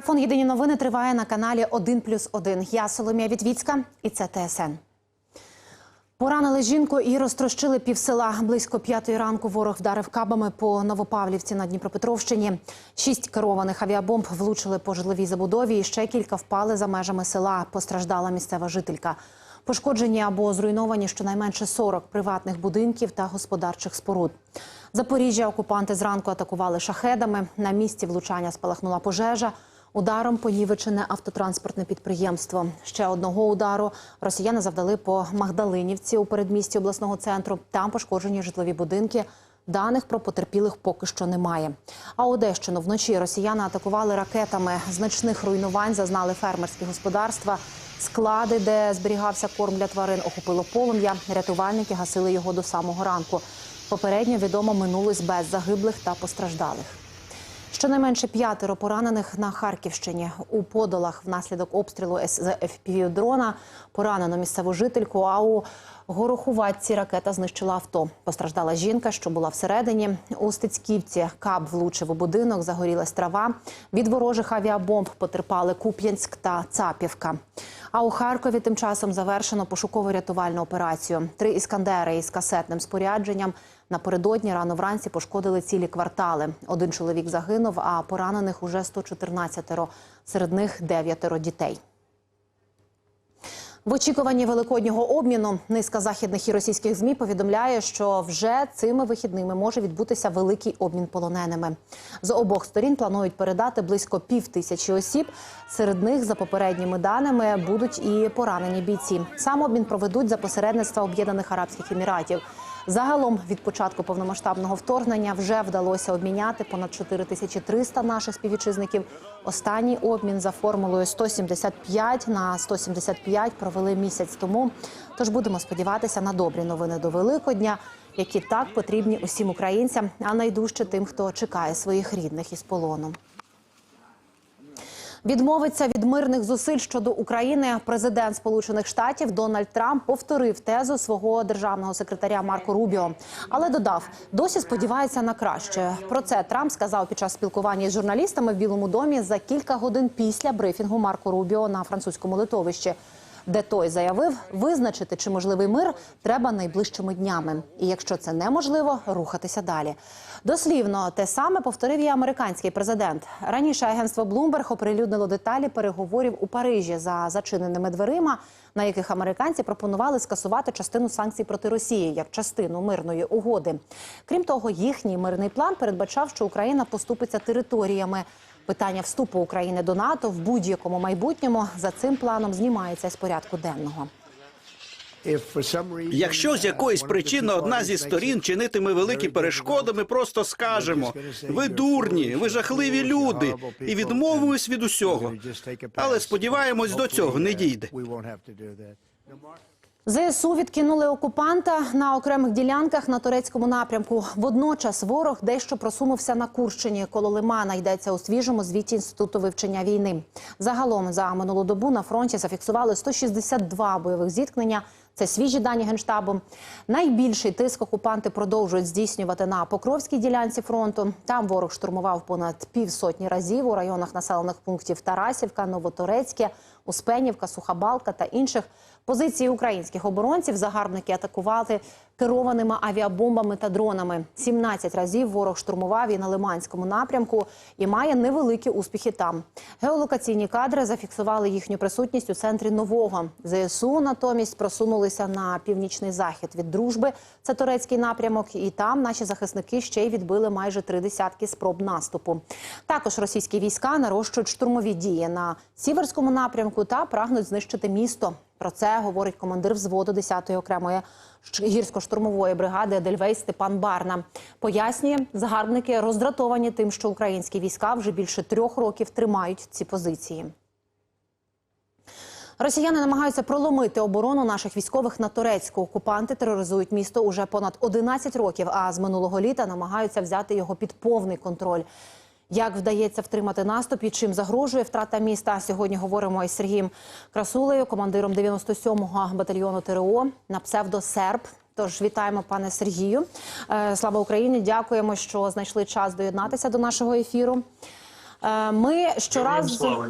Марафон Єдині новини триває на каналі 1 плюс 1. Я Соломія Вітвіцька і це ТСН. Поранили жінку і розтрощили півсела. Близько п'ятої ранку ворог вдарив кабами по Новопавлівці на Дніпропетровщині. Шість керованих авіабомб влучили по житловій забудові. і Ще кілька впали за межами села. Постраждала місцева жителька. Пошкоджені або зруйновані щонайменше 40 приватних будинків та господарчих споруд. Запоріжжя окупанти зранку атакували шахедами. На місці влучання спалахнула пожежа. Ударом понівечене автотранспортне підприємство. Ще одного удару росіяни завдали по Магдалинівці у передмісті обласного центру. Там пошкоджені житлові будинки. Даних про потерпілих поки що немає. А Одещину вночі росіяни атакували ракетами. Значних руйнувань зазнали фермерські господарства. Склади, де зберігався корм для тварин, охопило полум'я. Рятувальники гасили його до самого ранку. Попередньо відомо минулось без загиблих та постраждалих. Щонайменше п'ятеро поранених на Харківщині у подолах внаслідок обстрілу з fpv дрона поранено місцеву жительку. А у Горохуватці ракета знищила авто. Постраждала жінка, що була всередині. У Стецьківці каб влучив у будинок, загорілась трава. Від ворожих авіабомб потерпали Куп'янськ та Цапівка. А у Харкові тим часом завершено пошуково-рятувальну операцію. Три іскандери із касетним спорядженням напередодні рано вранці пошкодили цілі квартали. Один чоловік загинув, а поранених уже 114, серед них дев'ятеро дітей. В очікуванні великоднього обміну низка західних і російських змі повідомляє, що вже цими вихідними може відбутися великий обмін полоненими. З обох сторін планують передати близько пів тисячі осіб. Серед них, за попередніми даними, будуть і поранені бійці. Сам обмін проведуть за посередництва Об'єднаних Арабських Еміратів. Загалом від початку повномасштабного вторгнення вже вдалося обміняти понад 4300 наших співвітчизників. Останній обмін за формулою 175 на 175 провели місяць тому. Тож будемо сподіватися на добрі новини до Великодня, які так потрібні усім українцям, а найдужче тим, хто чекає своїх рідних із полону. Відмовиться від мирних зусиль щодо України. Президент Сполучених Штатів Дональд Трамп повторив тезу свого державного секретаря Марко Рубіо, але додав, досі сподівається на краще. Про це Трамп сказав під час спілкування з журналістами в Білому домі за кілька годин після брифінгу Марко Рубіо на французькому литовищі. Де той заявив, визначити, чи можливий мир треба найближчими днями, і якщо це неможливо, рухатися далі. Дослівно те саме повторив і американський президент. Раніше агентство Bloomberg оприлюднило деталі переговорів у Парижі за зачиненими дверима, на яких американці пропонували скасувати частину санкцій проти Росії як частину мирної угоди. Крім того, їхній мирний план передбачав, що Україна поступиться територіями. Питання вступу України до НАТО в будь-якому майбутньому за цим планом знімається з порядку денного. Якщо з якоїсь причини одна зі сторін чинитиме великі перешкоди, ми просто скажемо: ви дурні, ви жахливі люди, і відмовимось від усього. Але сподіваємось, до цього не дійде. ЗСУ відкинули окупанта на окремих ділянках на турецькому напрямку. Водночас ворог дещо просунувся на Курщині. Коло Лимана йдеться у свіжому звіті інституту вивчення війни. Загалом за минулу добу на фронті зафіксували 162 бойових зіткнення. Це свіжі дані генштабу. Найбільший тиск окупанти продовжують здійснювати на Покровській ділянці фронту. Там ворог штурмував понад півсотні разів у районах населених пунктів Тарасівка, Новоторецьке, Успенівка, Сухабалка та інших. Позиції українських оборонців загарбники атакували керованими авіабомбами та дронами. 17 разів ворог штурмував і на Лиманському напрямку і має невеликі успіхи там. Геолокаційні кадри зафіксували їхню присутність у центрі нового. ЗСУ натомість просунулися на північний захід від дружби. Це турецький напрямок, і там наші захисники ще й відбили майже три десятки спроб наступу. Також російські війська нарощують штурмові дії на сіверському напрямку та прагнуть знищити місто. Про це говорить командир взводу 10-ї окремої гірсько-штурмової бригади Едельвейс Степан Барна. Пояснює, загарбники роздратовані тим, що українські війська вже більше трьох років тримають ці позиції. Росіяни намагаються проломити оборону наших військових на Турецьку. Окупанти тероризують місто уже понад 11 років. А з минулого літа намагаються взяти його під повний контроль. Як вдається втримати наступ і чим загрожує втрата міста? Сьогодні говоримо із Сергієм Красулею, командиром 97-го батальйону ТРО на псевдо Серб. Тож вітаємо, пане Сергію. Е, Слава Україні! Дякуємо, що знайшли час доєднатися до нашого ефіру. Е, Ми щоразу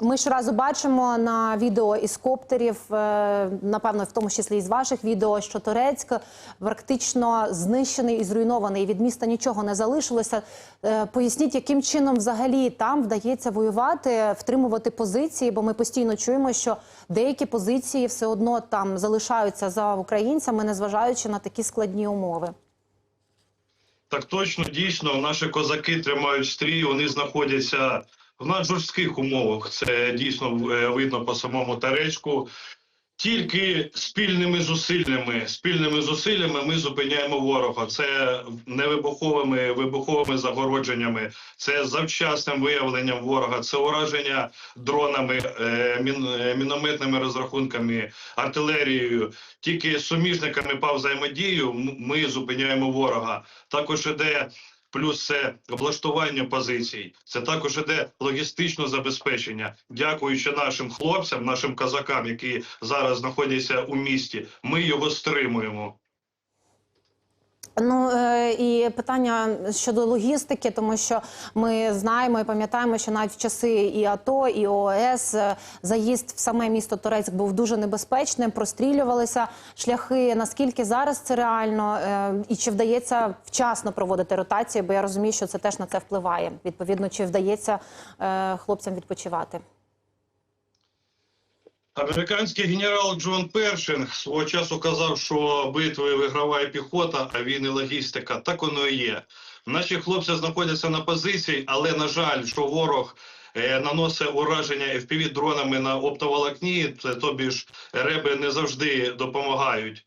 ми щоразу бачимо на відео із коптерів, е, напевно, в тому числі із ваших відео, що Турецьк практично знищений і зруйнований. Від міста нічого не залишилося. Е, Поясніть, яким чином взагалі там вдається воювати, втримувати позиції, бо ми постійно чуємо, що деякі позиції все одно там залишаються за українцями, незважаючи на такі складні умови. Так точно, дійсно, наші козаки тримають стрій, вони знаходяться в наджорстких умовах. Це дійсно е, видно по самому Таречку. Тільки спільними зусиллями, спільними зусиллями ми зупиняємо ворога. Це не вибуховими вибуховими загородженнями, це завчасним виявленням ворога, це ураження дронами, е, е, мінометними розрахунками, артилерією. Тільки суміжниками по взаємодію ми зупиняємо ворога. Також іде плюс це облаштування позицій. Це також іде логістичне забезпечення. Дякуючи нашим хлопцям, нашим казакам, які зараз знаходяться у місті, ми його стримуємо. Ну е, і питання щодо логістики, тому що ми знаємо і пам'ятаємо, що навіть в часи і АТО, і ООС е, заїзд в саме місто Торецьк був дуже небезпечним. Прострілювалися шляхи. Наскільки зараз це реально, е, і чи вдається вчасно проводити ротації? Бо я розумію, що це теж на це впливає. Відповідно, чи вдається хлопцям відпочивати? Американський генерал Джон Першинг свого часу казав, що битви виграває піхота, а війни логістика. Так воно і є. Наші хлопці знаходяться на позиції, але на жаль, що ворог е, наносить ураження fpv дронами на оптоволокні, це тобі ж реби не завжди допомагають.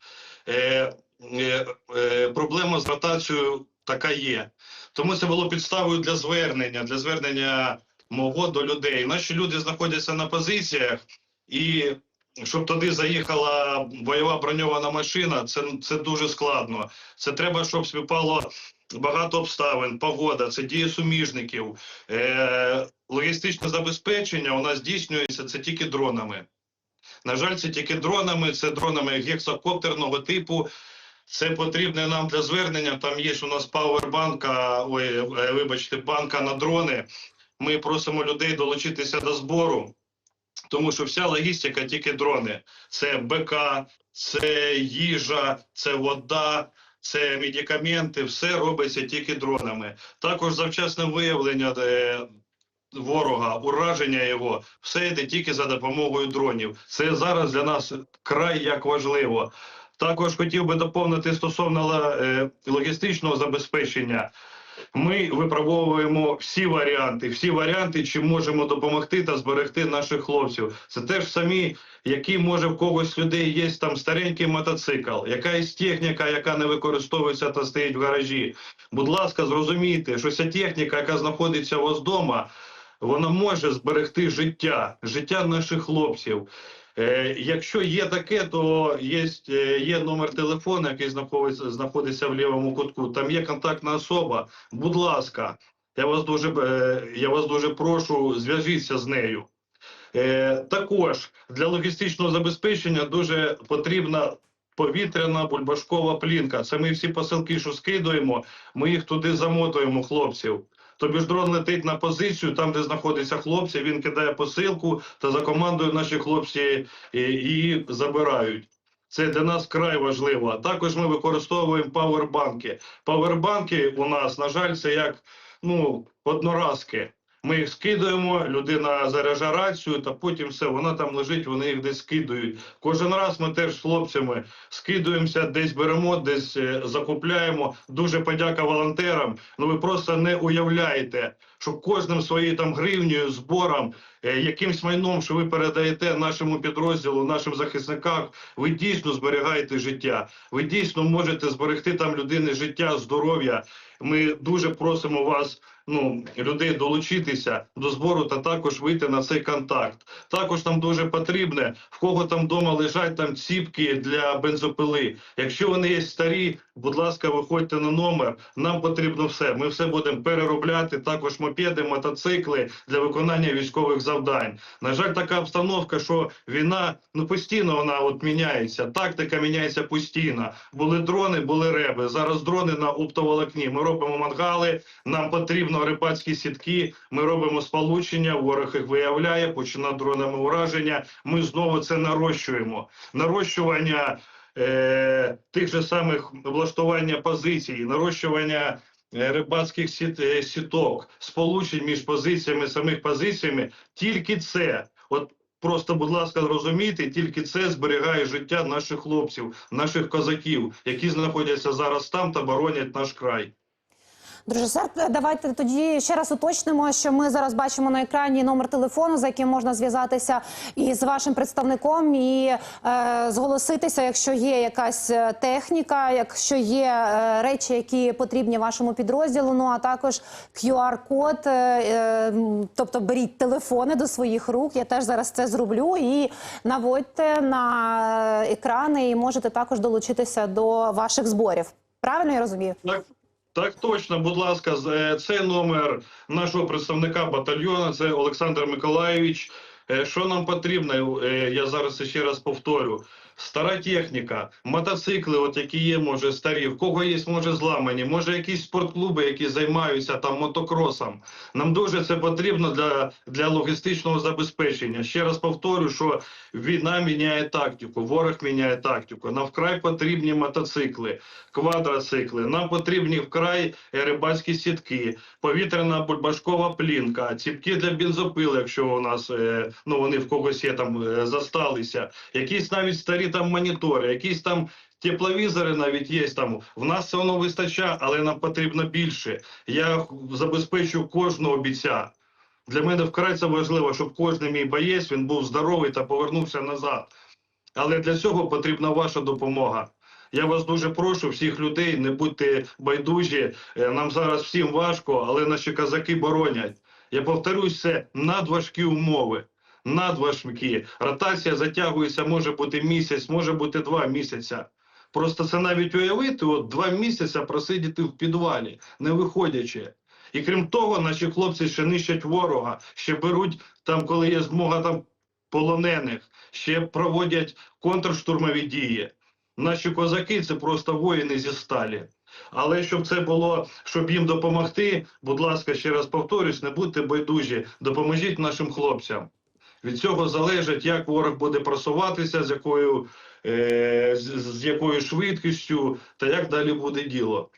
Е, е, е, проблема з ротацією така є. Тому це було підставою для звернення, для звернення мого до людей. Наші люди знаходяться на позиціях. І щоб туди заїхала бойова броньована машина, це, це дуже складно. Це треба, щоб співпало багато обставин, погода, це дії суміжників. Е, логістичне забезпечення у нас здійснюється це тільки дронами. На жаль, це тільки дронами, це дронами гексакоптерного типу. Це потрібне нам для звернення. Там є у нас пауербанка, ой, е, вибачте, банка на дрони. Ми просимо людей долучитися до збору тому що вся логістика тільки дрони. Це БК, це їжа, це вода, це медикаменти. Все робиться тільки дронами. Також завчасне виявлення е, ворога, ураження його, все йде тільки за допомогою дронів. Це зараз для нас край як важливо. Також хотів би доповнити стосовно е, логістичного забезпечення. Ми випробовуємо всі варіанти, всі варіанти, чи можемо допомогти та зберегти наших хлопців. Це теж самі, які може в когось людей є там старенький мотоцикл, якась техніка, яка не використовується та стоїть в гаражі. Будь ласка, зрозумійте, що ця техніка, яка знаходиться у вас вдома, вона може зберегти життя, життя наших хлопців. Е, якщо є таке, то є, е, є номер телефону, який знаходиться, знаходиться в лівому кутку. Там є контактна особа. Будь ласка, я вас дуже, е, я вас дуже прошу, зв'яжіться з нею. Також для логістичного забезпечення дуже потрібна повітряна бульбашкова плінка. Це ми всі посилки, що скидуємо, ми їх туди замотуємо, хлопців. Тобі ж дрон летить на позицію, там, де знаходяться хлопці, він кидає посилку та за командою наші хлопці е, її забирають. Це для нас край важливо. Також ми використовуємо павербанки. Павербанки у нас, на жаль, це як ну, одноразки. Ми їх скидуємо, людина заряджає рацію, та потім все, вона там лежить, вони їх десь скидують. Кожен раз ми теж з хлопцями скидуємося, десь беремо, десь е, закупляємо. Дуже подяка волонтерам. Ну ви просто не уявляєте, що кожним своєю там гривнею, збором, е, якимсь майном, що ви передаєте нашому підрозділу, нашим захисникам, ви дійсно зберігаєте життя. Ви дійсно можете зберегти там людини життя, здоров'я. Ми дуже просимо вас, ну людей долучитися до збору та також вийти на цей контакт. Також нам дуже потрібне, в кого там вдома лежать там ціпки для бензопили. Якщо вони є старі, будь ласка, виходьте на номер. Нам потрібно все. Ми все будемо переробляти. Також мопеди, мотоцикли для виконання військових завдань. На жаль, така обстановка, що війна ну постійно вона от міняється. Тактика міняється постійно. Були дрони, були реби. Зараз дрони на оптоволокні. Ми робимо мангали. Нам потрібно рибацькі сітки. Ми робимо сполучення, ворог їх виявляє, починає дронами ураження. Ми знову це нарощуємо. Нарощування е, тих же самих влаштування позицій, нарощування е, рибацьких сіт, е, сіток, сполучень між позиціями, самих позиціями. Тільки це. От Просто, будь ласка, зрозумійте, тільки це зберігає життя наших хлопців, наших козаків, які знаходяться зараз там та боронять наш край. Друже, давайте тоді ще раз уточнимо, що ми зараз бачимо на екрані номер телефону, за яким можна зв'язатися із вашим представником і е, зголоситися, якщо є якась е, техніка, якщо є е, речі, які потрібні вашому підрозділу. Ну а також QR-код, е, е, тобто беріть телефони до своїх рук. Я теж зараз це зроблю і наводьте на екрани, і можете також долучитися до ваших зборів. Правильно я розумію? Так, так точно, будь ласка, е, це номер нашого представника батальйону, це Олександр Миколаєвич. Е, Що нам потрібно? Е, Я зараз ще раз повторю. Стара техніка, мотоцикли, от які є, може старі, в кого є, може зламані, може якісь спортклуби, які займаються там мотокросом. Нам дуже це потрібно для, для логістичного забезпечення. Ще раз повторю, що війна міняє тактику, ворог міняє тактику. Нам вкрай потрібні мотоцикли, квадроцикли. Нам потрібні вкрай рибацькі сітки, повітряна бульбашкова плінка, ціпки для бензопили, якщо у нас е, ну вони в когось є там е, засталися, якісь навіть старі там монітори, якісь там. Тепловізори навіть є там. В нас це воно вистачає, але нам потрібно більше. Я забезпечу кожного бійця. Для мене вкрай це важливо, щоб кожен мій боєць він був здоровий та повернувся назад. Але для цього потрібна ваша допомога. Я вас дуже прошу, всіх людей, не будьте байдужі. Е, Нам зараз всім важко, але наші козаки боронять. Я повторюсь, це надважкі умови. Надважкі. Ротація затягується, може бути місяць, може бути два місяця. Просто це навіть уявити, от два місяці просидіти в підвалі, не виходячи. І крім того, наші хлопці ще нищать ворога, ще беруть там, коли є змога там полонених, ще проводять контрштурмові дії. Наші козаки це просто воїни зі сталі. Але щоб це було, щоб їм допомогти, будь ласка, ще раз повторюсь, не будьте байдужі, допоможіть нашим хлопцям. Від цього залежить, як ворог буде просуватися, з якою, е, з, з якою швидкістю та як далі буде діло.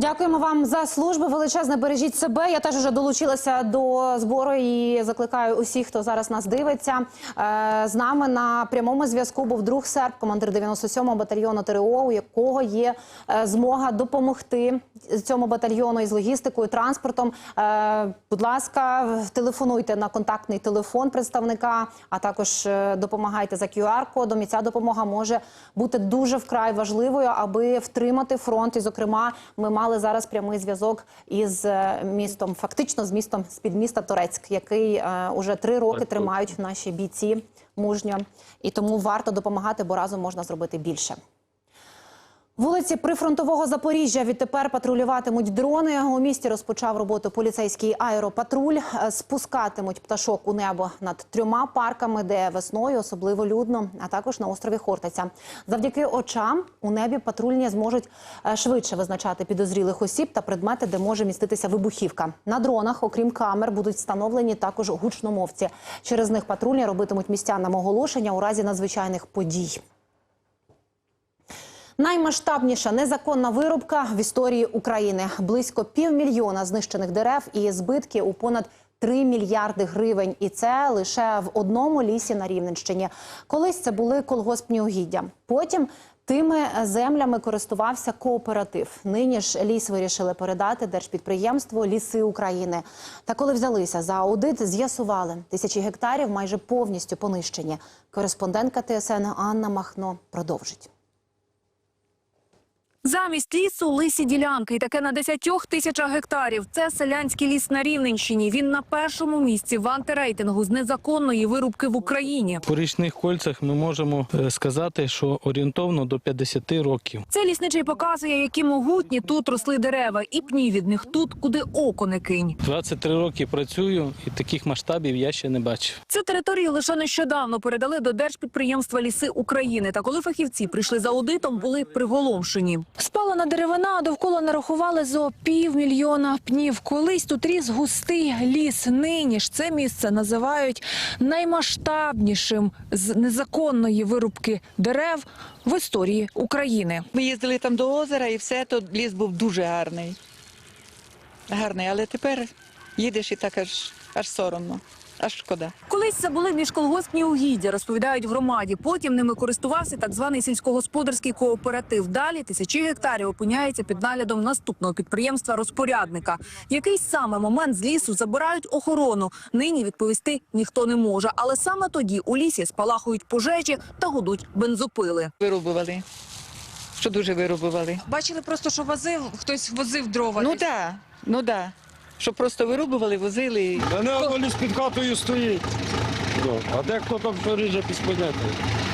Дякуємо вам за службу. Величезне бережіть себе. Я теж вже долучилася до збору і закликаю усіх, хто зараз нас дивиться. Е, З нами на прямому зв'язку був друг серб, командир 97-го батальйону ТРО, у якого є е, змога допомогти цьому батальйону із логістикою, транспортом. Е, Будь ласка, телефонуйте на контактний телефон представника, а також допомагайте за QR-кодом. І ця допомога може бути дуже вкрай важливою, аби втримати фронт. І, зокрема, ми мали зараз прямий зв'язок із е, містом, фактично з містом з під міста Торецьк, який е, уже три роки тримають наші бійці мужньо. І тому варто допомагати, бо разом можна зробити більше. Вулиці прифронтового Запоріжжя відтепер патрулюватимуть дрони. У місті розпочав роботу поліцейський аеропатруль. Е, Спускатимуть пташок у небо над трьома парками, де весною особливо людно, а також на острові Хортиця. Завдяки очам у небі патрульні зможуть е, швидше визначати підозрілих осіб та предмети, де може міститися вибухівка. На дронах, окрім камер, будуть встановлені також гучномовці. Через них патрульні робитимуть містянам оголошення у разі надзвичайних подій. Наймасштабніша незаконна вирубка в історії України. Близько півмільйона знищених дерев і збитки у понад 3 мільярди гривень. І це лише в одному лісі на Рівненщині. Колись це були колгоспні угіддя. Потім тими землями користувався кооператив. Нині ж ліс вирішили передати держпідприємству Ліси України. Та коли взялися за аудит, з'ясували тисячі гектарів майже повністю понищені. Кореспондентка ТСН Анна Махно продовжить. Замість лісу – лисі ділянки. І таке на 10 тисячах гектарів. Це селянський ліс на Рівненщині. Він на першому місці в антирейтингу з незаконної вирубки в Україні. По річних кольцях ми можемо е, сказати, що орієнтовно до 50 років. Це лісничий показує, які могутні тут росли дерева. І пні від них тут, куди око не кинь. 23 роки працюю, і таких масштабів я ще не бачив. Цю територію лише нещодавно передали до держпідприємства Ліси України. Та коли фахівці прийшли за аудитом, були приголомшені. Спалена деревина, довкола нарахували зо півмільйона пнів. Колись тут ріс густий ліс. Нині ж це місце називають наймасштабнішим з незаконної вирубки дерев в історії України. Ми їздили там до озера і все, то ліс був дуже гарний. Гарний, але тепер їдеш і так аж, аж соромно, аж шкода. Колись це були міжколгоспні угіддя, розповідають в громаді. Потім ними користувався так званий сільськогосподарський кооператив. Далі тисячі гектарів опиняються під наглядом наступного підприємства розпорядника. В якийсь саме момент з лісу забирають охорону. Нині відповісти ніхто не може. Але саме тоді у лісі спалахують пожежі та гудуть бензопили. Вирубували. Що дуже вирубували. Бачили просто, що возив хтось возив дрова. Ну так, да, ну так. Да. Що просто вирубували, возили. Мене воно під хатою стоїть. Ну, а дехто там що ріже під.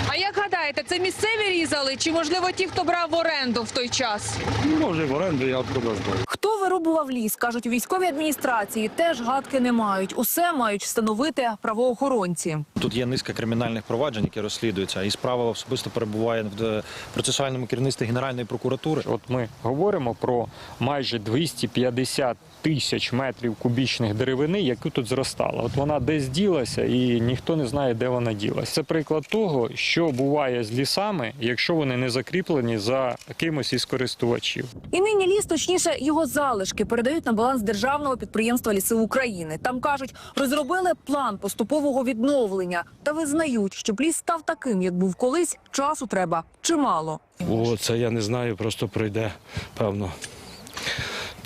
А як гадаєте, це місцеві різали? Чи можливо ті, хто брав в оренду в той час? Ну, може, в оренду я откуда знаю. Хто вирубував ліс, кажуть у військовій адміністрації, теж гадки не мають. Усе мають встановити правоохоронці. Тут є низка кримінальних проваджень, які розслідуються, і справа особисто перебуває в е, процесуальному керівництві Генеральної прокуратури. От ми говоримо про майже 250 тисяч метрів кубічних деревини, яку тут зростала. От вона десь ділася, і ніхто не знає, де вона ділася. Це приклад того, що буває з лісами, якщо вони не закріплені за кимось із користувачів. І нині ліс, точніше, його залишки передають на баланс державного підприємства Ліси України. Там кажуть, розробили план поступового відновлення та визнають, щоб ліс став таким, як був колись. Часу треба чимало. О, це я не знаю, просто пройде, певно,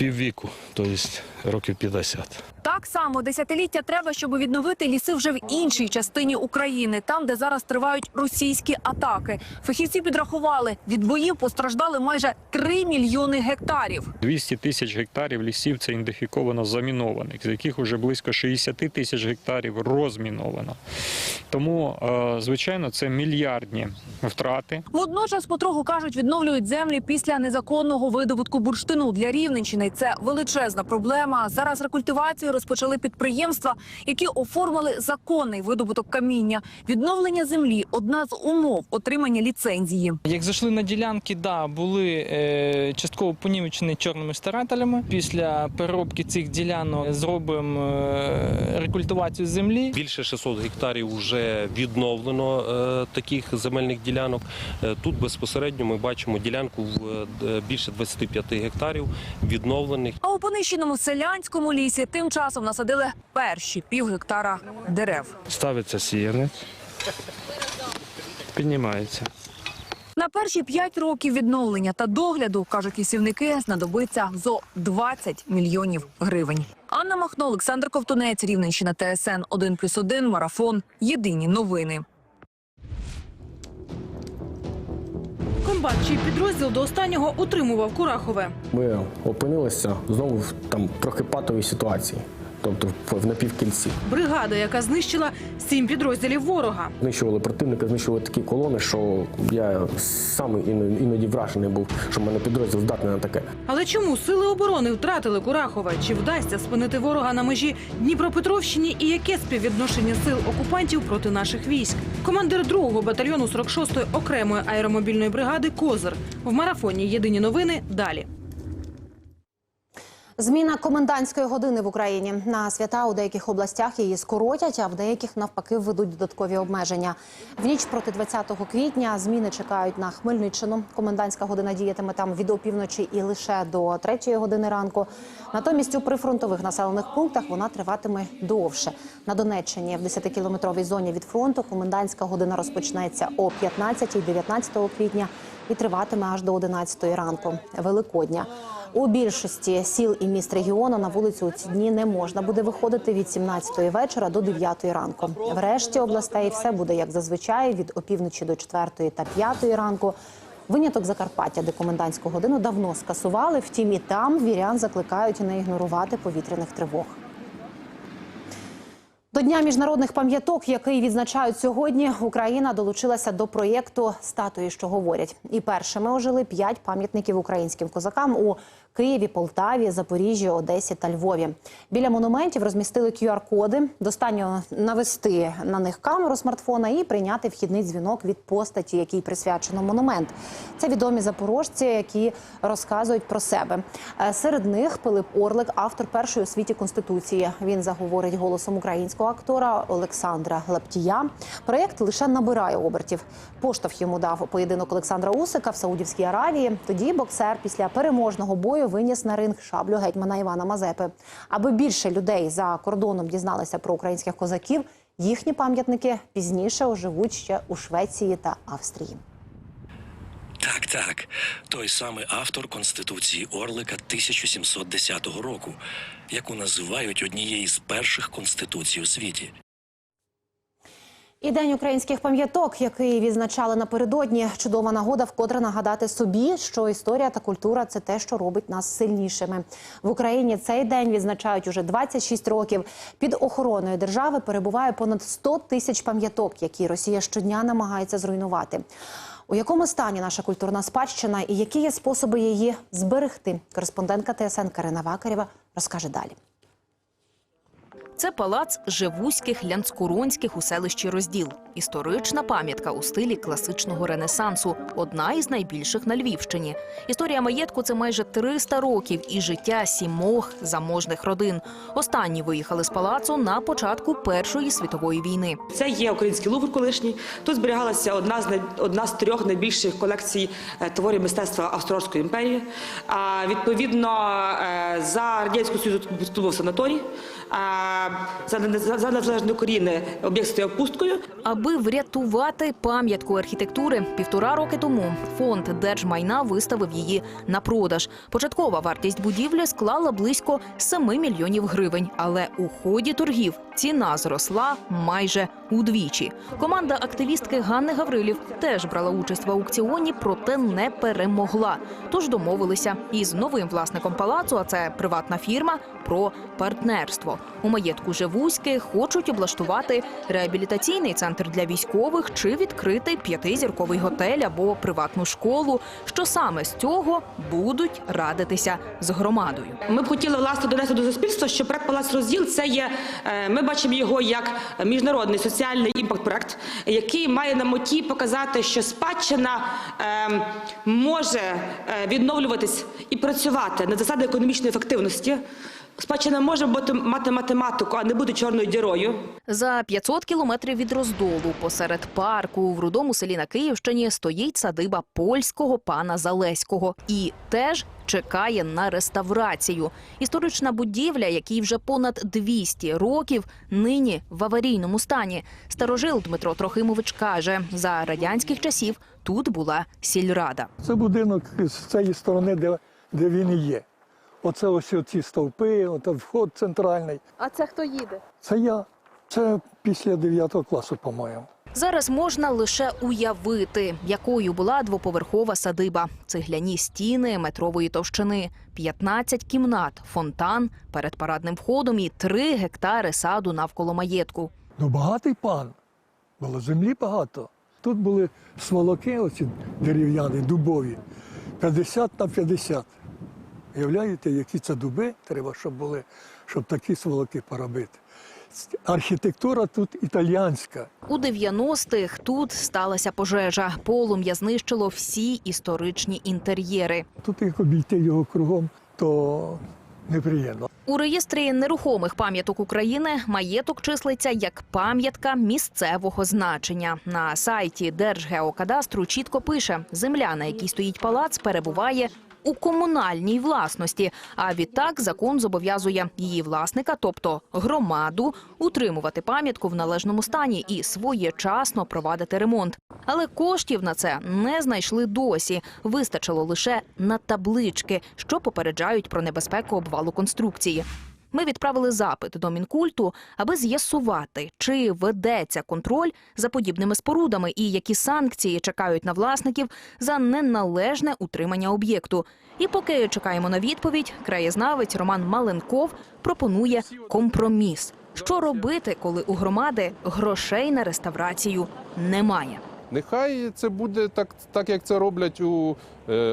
піввіку, тобто років 50. Так само десятиліття треба, щоб відновити ліси вже в іншій частині України, там, де зараз тривають російські атаки. Фахівці підрахували, від боїв постраждали майже 3 мільйони гектарів. 200 тисяч гектарів лісів це ідентифіковано замінованих, з яких уже близько 60 тисяч гектарів розміновано. Тому, е, звичайно, це мільярдні втрати. Водночас, потроху кажуть, відновлюють землі після незаконного видобутку бурштину для Рівненщини. Це величезна проблема. Зараз рекультивацію розпочали підприємства, які оформили законний видобуток каміння. Відновлення землі одна з умов отримання ліцензії. Як зайшли на ділянки, да, були е, частково понівечені чорними старателями. Після переробки цих ділянок зробимо е, рекультивацію землі. Більше 600 гектарів вже відновлено е, таких земельних ділянок. Е, тут безпосередньо ми бачимо ділянку в е, більше 25 гектарів відновлених. А у понищеному селянському лісі тим часом насадили перші пів гектара дерев. Ставиться сіянець, піднімається. На перші п'ять років відновлення та догляду, кажуть лісівники, знадобиться зо 20 мільйонів гривень. Анна Махно, Олександр Ковтунець, Рівненщина, ТСН 1+,1, Марафон. Єдині новини. Комбат, чий підрозділ до останнього утримував Курахове. Ми опинилися знову в там трохи патовій ситуації, тобто в, напівкільці. Бригада, яка знищила сім підрозділів ворога. Знищували противника, знищували такі колони, що я сам іноді, вражений був, що в мене підрозділ здатний на таке. Але чому сили оборони втратили Курахове? Чи вдасться спинити ворога на межі Дніпропетровщині? І яке співвідношення сил окупантів проти наших військ? Командир 2-го батальйону 46-ї окремої аеромобільної бригади Козир в марафоні. Єдині новини далі. Зміна комендантської години в Україні на свята у деяких областях її скоротять, а в деяких навпаки введуть додаткові обмеження. В ніч проти 20 квітня зміни чекають на Хмельниччину. Комендантська година діятиме там від опівночі і лише до 3 години ранку. Натомість у прифронтових населених пунктах вона триватиме довше. На Донеччині в 10-кілометровій зоні від фронту комендантська година розпочнеться о 15 і 19 квітня і триватиме аж до 11 ранку Великодня. У більшості сіл і міст регіону на вулицю у ці дні не можна буде виходити від 17 вечора до 9 ранку. В решті областей все буде як зазвичай від опівночі до 4 та 5 ранку. Виняток Закарпаття, де комендантську годину давно скасували. Втім, і там вірян закликають не ігнорувати повітряних тривог. До Дня міжнародних пам'яток, який відзначають сьогодні, Україна долучилася до проєкту Статуї, що говорять. І першими ожили п'ять пам'ятників українським козакам у Києві, Полтаві, Запоріжжі, Одесі та Львові. Біля монументів розмістили QR-коди. Достатньо навести на них камеру смартфона і прийняти вхідний дзвінок від постаті, якій присвячено монумент. Це відомі запорожці, які розказують про себе. Е, Серед них Пилип Орлик, автор першої у світі конституції. Він заговорить голосом українського актора Олександра Лептія. Проєкт лише набирає обертів. Поштовх йому дав поєдинок Олександра Усика в Саудівській Аравії. Тоді боксер після переможного бою виніс на ринг шаблю гетьмана Івана Мазепи. Аби більше людей за кордоном дізналися про українських козаків. Їхні пам'ятники пізніше оживуть ще у Швеції та Австрії. Так, так. Той самий автор Конституції Орлика 1710 року, яку називають однією з перших конституцій у світі. І день українських пам'яток, який відзначали напередодні, чудова нагода вкотре нагадати собі, що історія та культура це те, що робить нас сильнішими. В Україні цей день відзначають уже 26 років. Під охороною держави перебуває понад 100 тисяч пам'яток, які Росія щодня намагається зруйнувати. У якому стані наша культурна спадщина і які є способи її зберегти? Кореспондентка ТСН Карина Вакарєва розкаже далі. Це палац Живуських Лянскоронських у селищі Розділ. Історична пам'ятка у стилі класичного ренесансу, одна із найбільших на Львівщині. Історія маєтку це майже 300 років і життя сімох заможних родин. Останні виїхали з палацу на початку Першої світової війни. Це є український лувр колишній. Тут зберігалася одна з одна з трьох найбільших колекцій е, творів мистецтва Австро-Угорської імперії. А відповідно е, за радянського союзу тут був санаторій. За, не- за, за незалежної України об'єкт стояв пусткою. Аби врятувати пам'ятку архітектури, півтора роки тому фонд держмайна виставив її на продаж. Початкова вартість будівлі склала близько 7 мільйонів гривень, але у ході торгів ціна зросла майже удвічі. Команда активістки Ганни Гаврилів теж брала участь в аукціоні, проте не перемогла. Тож домовилися із новим власником палацу, а це приватна фірма, про партнерство. У маєтку Живуськи хочуть облаштувати реабілітаційний центр для військових чи відкрити п'ятизірковий готель або приватну школу. Що саме з цього будуть радитися з громадою. Ми б хотіли власне донести до суспільства, що проект Палац розділ це є. е, Ми бачимо його як міжнародний соціальний імпакт-проект, який має на меті показати, що спадщина е, може е, відновлюватись і працювати на засади економічної ефективності. Спадщина може бути мати математику, а не бути чорною дірою. За 500 кілометрів від роздолу, посеред парку, в рудому селі на Київщині, стоїть садиба польського пана Залеського і теж чекає на реставрацію. Історична будівля, якій вже понад 200 років, нині в аварійному стані. Старожил Дмитро Трохимович каже, за радянських часів тут була сільрада. Це будинок з цієї сторони, де, де він і є. Оце ось ці стовпи, оце вход центральний. А це хто їде? Це я. Це після 9 класу, по-моєму. Зараз можна лише уявити, якою була двоповерхова садиба: цегляні стіни метрової товщини, 15 кімнат, фонтан перед парадним входом і 3 гектари саду навколо маєтку. Ну, багатий пан. Було землі багато. Тут були сволоки, оці дерев'яні, дубові, 50 на 50. Уявляєте, які це дуби треба, щоб були, щоб такі сволоки поробити. Архітектура тут італіянська. У 90-х тут сталася пожежа. Полум'я знищило всі історичні інтер'єри. Тут як обійти його кругом, то неприємно. У реєстрі нерухомих пам'яток України маєток числиться як пам'ятка місцевого значення. На сайті Держгеокадастру чітко пише: земля, на якій стоїть палац, перебуває. У комунальній власності, а відтак закон зобов'язує її власника, тобто громаду, утримувати пам'ятку в належному стані і своєчасно провадити ремонт. Але коштів на це не знайшли досі. Вистачило лише на таблички, що попереджають про небезпеку обвалу конструкції. Ми відправили запит до мінкульту, аби з'ясувати, чи ведеться контроль за подібними спорудами і які санкції чекають на власників за неналежне утримання об'єкту. І поки чекаємо на відповідь, краєзнавець Роман Маленков пропонує компроміс. Що робити, коли у громади грошей на реставрацію немає? Нехай це буде так, так як це роблять у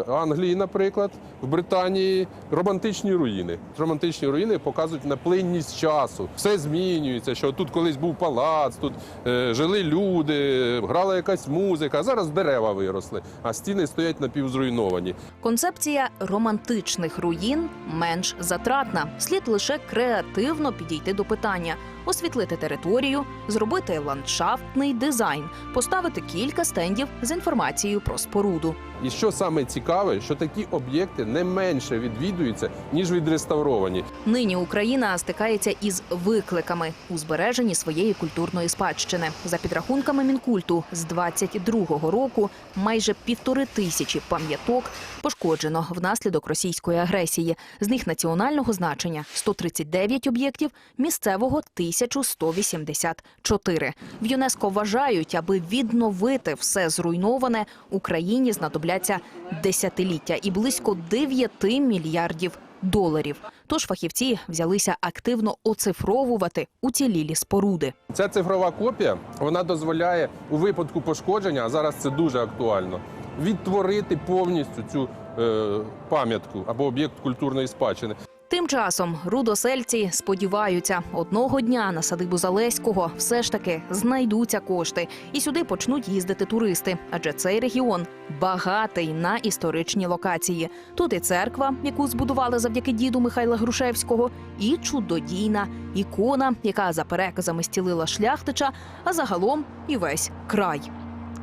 Англії, наприклад, в Британії. Романтичні руїни. Романтичні руїни показують наплинність часу. Все змінюється. Що тут колись був палац, тут е, жили люди, грала якась музика. а Зараз дерева виросли, а стіни стоять напівзруйновані. Концепція романтичних руїн менш затратна. Слід лише креативно підійти до питання, освітлити територію, зробити ландшафтний дизайн, поставити кілька стендів з інформацією про споруду. І що саме цікаве, що такі об'єкти не менше відвідуються ніж відреставровані. Нині Україна стикається із викликами у збереженні своєї культурної спадщини. За підрахунками мінкульту, з 22-го року майже півтори тисячі пам'яток пошкоджено внаслідок російської агресії. З них національного значення 139 об'єктів, місцевого 1184. В ЮНЕСКО вважають, аби відновити все зруйноване, Україні знадобляться десятиліття і близько 9 мільярдів доларів. Тож фахівці взялися активно оцифровувати уцілілі споруди. Ця цифрова копія вона дозволяє у випадку пошкодження, а зараз це дуже актуально, відтворити повністю цю е, пам'ятку або об'єкт культурної спадщини. Тим часом рудосельці сподіваються, одного дня на садибу Залеського все ж таки знайдуться кошти, і сюди почнуть їздити туристи. Адже цей регіон багатий на історичні локації. Тут і церква, яку збудували завдяки діду Михайла Грушевського, і чудодійна ікона, яка за переказами стілила шляхтича, а загалом і весь край.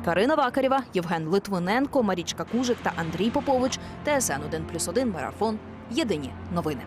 Карина Вакарєва, Євген Литвиненко, Марічка Кужик та Андрій Попович. ТСН 1+,1 Марафон. Єдині новини.